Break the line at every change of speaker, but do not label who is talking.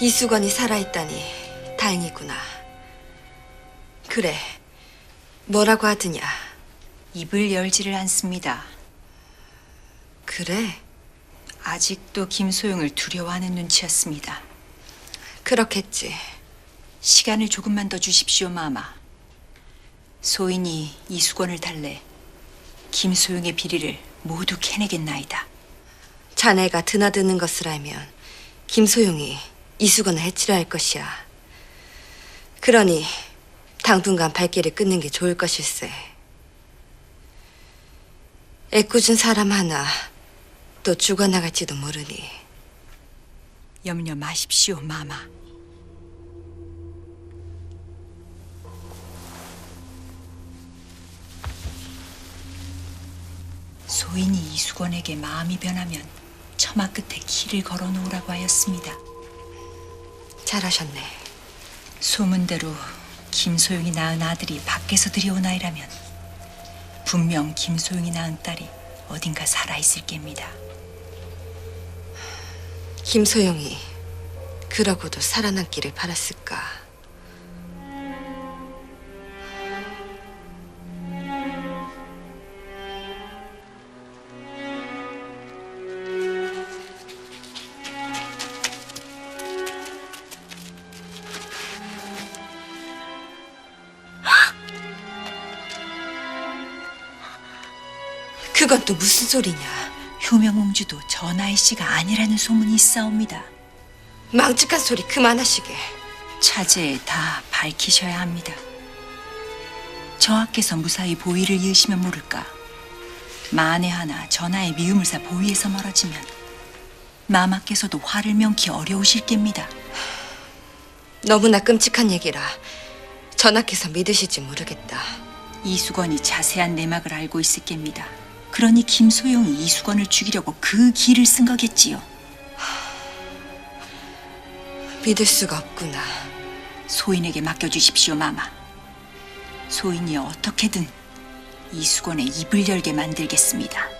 이수건이 살아있다니 다행이구나. 그래, 뭐라고 하더냐.
입을 열지를 않습니다.
그래,
아직도 김소영을 두려워하는 눈치였습니다.
그렇겠지.
시간을 조금만 더 주십시오, 마마. 소인이 이수건을 달래 김소영의 비리를 모두 캐내겠나이다.
자네가 드나드는 것을 알면 김소용이 이수건을 해치려 할 것이야. 그러니 당분간 발길을 끊는 게 좋을 것일세. 애꿎은 사람 하나 또 죽어나갈지도 모르니
염려 마십시오, 마마. 소인이 이수건에게 마음이 변하면 처마 끝에 길을 걸어 놓으라고 하였습니다.
잘하셨네.
소문대로 김소영이 낳은 아들이 밖에서 들여온 아이라면 분명 김소영이 낳은 딸이 어딘가 살아있을 겁니다.
김소용이 그러고도 살아남기를 바랐을까? 그건 또 무슨 소리냐?
효명옹주도 전하의 씨가 아니라는 소문이 있사옵니다.
망측한 소리 그만하시게.
차제에 다 밝히셔야 합니다. 저하께서 무사히 보위를 이으시면 모를까. 만에 하나 전하의 미움을 사 보위에서 멀어지면 마마께서도 화를 명키 어려우실 겁니다.
너무나 끔찍한 얘기라 전하께서 믿으실지 모르겠다.
이수건이 자세한 내막을 알고 있을 겁니다. 그러니 김소영이 이수건을 죽이려고 그 길을 쓴 거겠지요.
믿을 수가 없구나.
소인에게 맡겨주십시오, 마마. 소인이 어떻게든 이수건의 입을 열게 만들겠습니다.